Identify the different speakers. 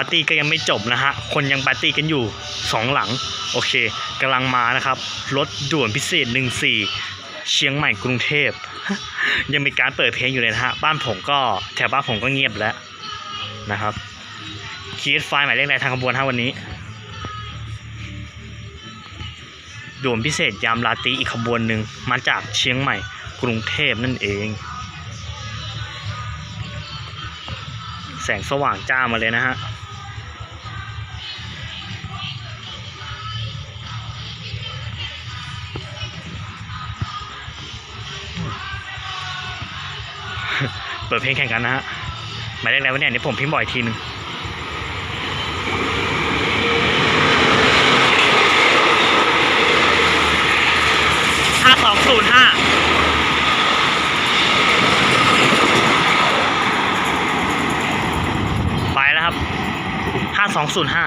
Speaker 1: าร์ตี้ก็ยังไม่จบนะฮะ คนยังปาร์ตี้กันอยู่สองหลัง โอเคกำลังมานะครับ รถด่วนพิเศษ 14 เชียงใหม่กรุงเทพ ยังมีการเปิดเพลงอยู่เลยนะฮะ บ้านผมก็แถวบ้านผมก็เงียบแล้วนะครับคีดไฟล์หมายเลขอะไรทางขบวนฮะวันนี้ ด่วนพิเศษยามราตรีอีกขบวนหนึ่งมาจากเชียงใหม่กรุงเทพนั่นเองแสงสว่างจ้ามาเลยนะฮะ เปิดเพลงแข่งกันนะฮะหมายเลขอะไรวะเนี่ยเดี๋ยวผมพิมพ์บ่อยทีนึงห้าสองศูนย์ห้าไปแล้วครับห้าสองศูนย์ห้า